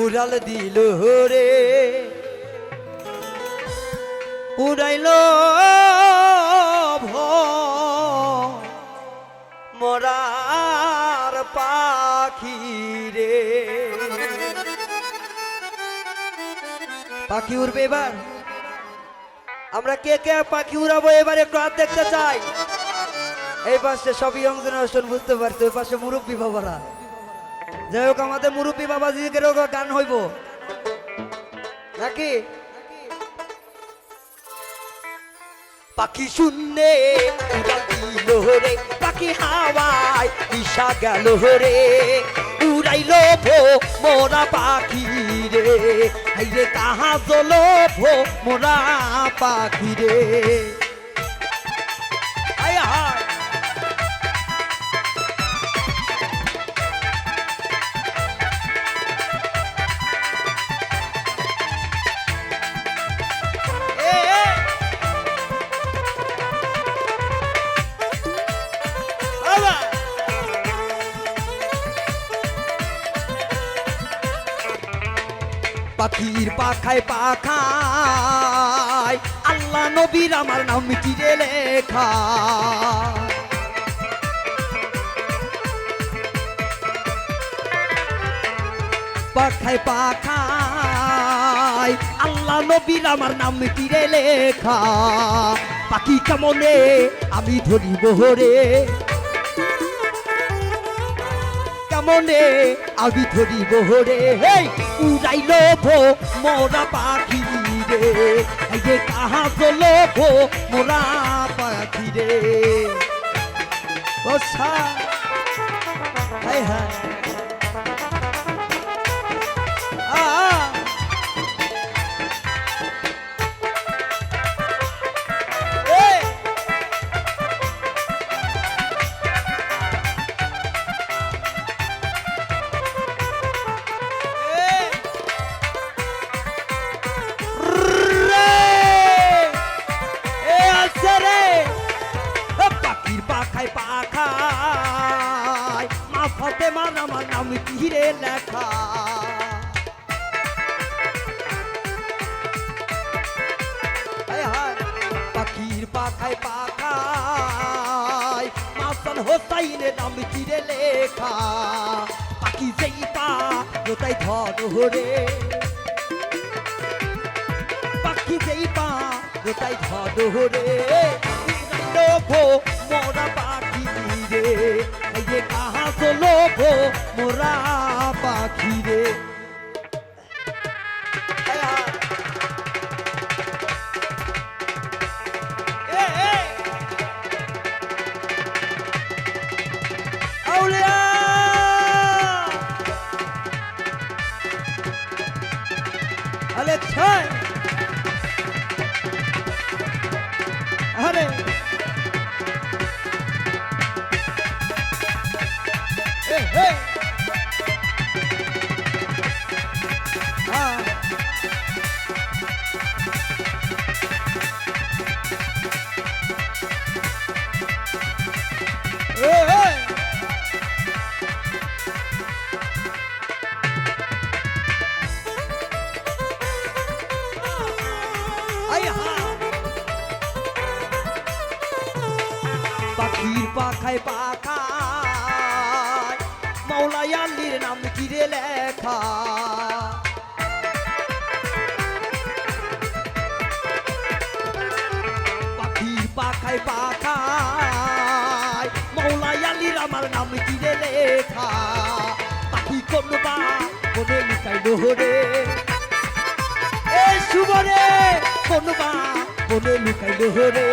উড়াল দিল রে। উড়াইল মরার পাখি রে। পাখি উড়বে এবার? আমরা কে কে পাখি উড়াবো? এবার একটু হাত দেখতে চাই। এই পাশে সব ইয়ং জেনারেশন বুঝতে পারছে? ওই পাশে মুরব্বী বাবারা। যাই হোক, আমাদের মুরব্বী বাবা দিদিকেরও গান হইব। নাকি? পাখি শূন্যে উড়াল দিল রে, পাখি হাওয়ায় দিশা গেল রে। উড়াইল ভো মোরা পাখি রে হাইরে কাহা জল ভো মোরা পাখি রে। পাখির পাখায় পাখায়। আল্লাহ নবীর আমার নাম মিটিরে লেখা। পাখায় পাখায়, আল্লাহ নবীর আমার নাম মিটিরে লেখা। পাখি কেমনে আমি ধরিব রে কেমনে আমি ধরি বহরে হেই লোভ মরা পাখি রে। যে কাহা লোভ মোরা পাখি রে। হ্যাঁ হ্যাঁ। পাখায় পাখায়। মা ফতে মান আমার নাম কিরে লেখা? পাখির পাখায় পাখায়। মাসান হোসাইনের নাম কিরে লেখা? পাখি যেই পা ওটাই ধরে পাখি যেই পা, গোটাই ধরে লোভো মোরা পাখির পাখায় পাখায়, মৌলায়ালির নাম কিরে লেখা। পাখির পাখায় পাখায়, মৌলায়ালির আমার নাম কিরে লেখা। পাখি কোনবা কোনে লুকাই ডোহরে এ শুভরে কোনে লুকাই ডোহরে উড়াইল ভো মোরা পাখি রে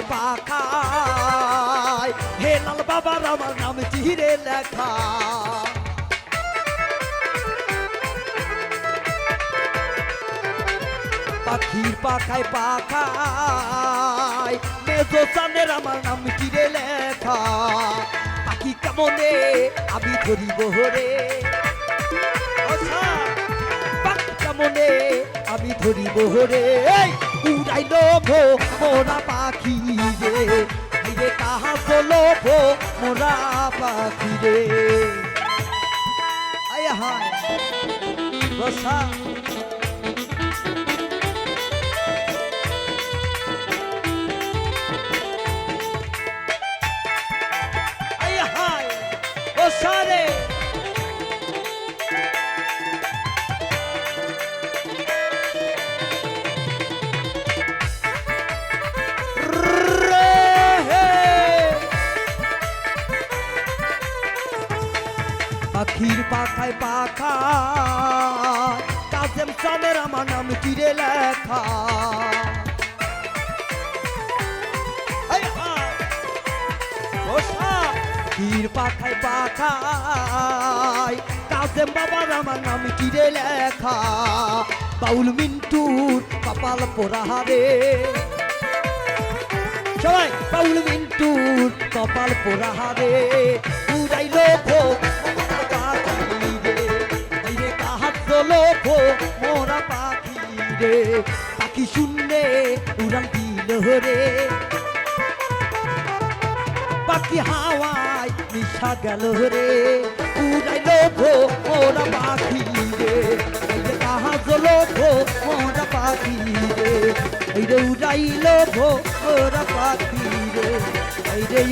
পাখায় পাখায়। হে লাল বাবার আমার নাম চিরে লেখা। পাখির পাখায় পাখায়, মেজো চানের আমার নাম চিরে লেখা। পাখি কেমনে আমি ধরিব হরে? আচ্ছা পাখি মনে আমি ধরিব রে এই লোভ মোরা পাখি রে। রে কাহা চলো ভো মোরা পাখি রে। আয় হায়। বসা পাখির পাখায় পাখা। কাজেম সামের আমার নাম চিরে লেখা। পাখির পাখায় পাখায়। কাজেম বাবার আমার নাম চিরে লেখা? বাউল মিন্টুর কপাল পোড়াহারে সবাই, বাউল মিন্টুর কপাল পোড়াহারে উড়াইল ভো রে পাখি শূন্যে উড়াল দিল রে পাখি হাওয়ায় নিশা গেল রে উড়াইল ভো মোরা পাখি রে। কাহাত লোভো মোরা পাখি রে। এই রে উড়াইল ভো পাখি রে। এই রে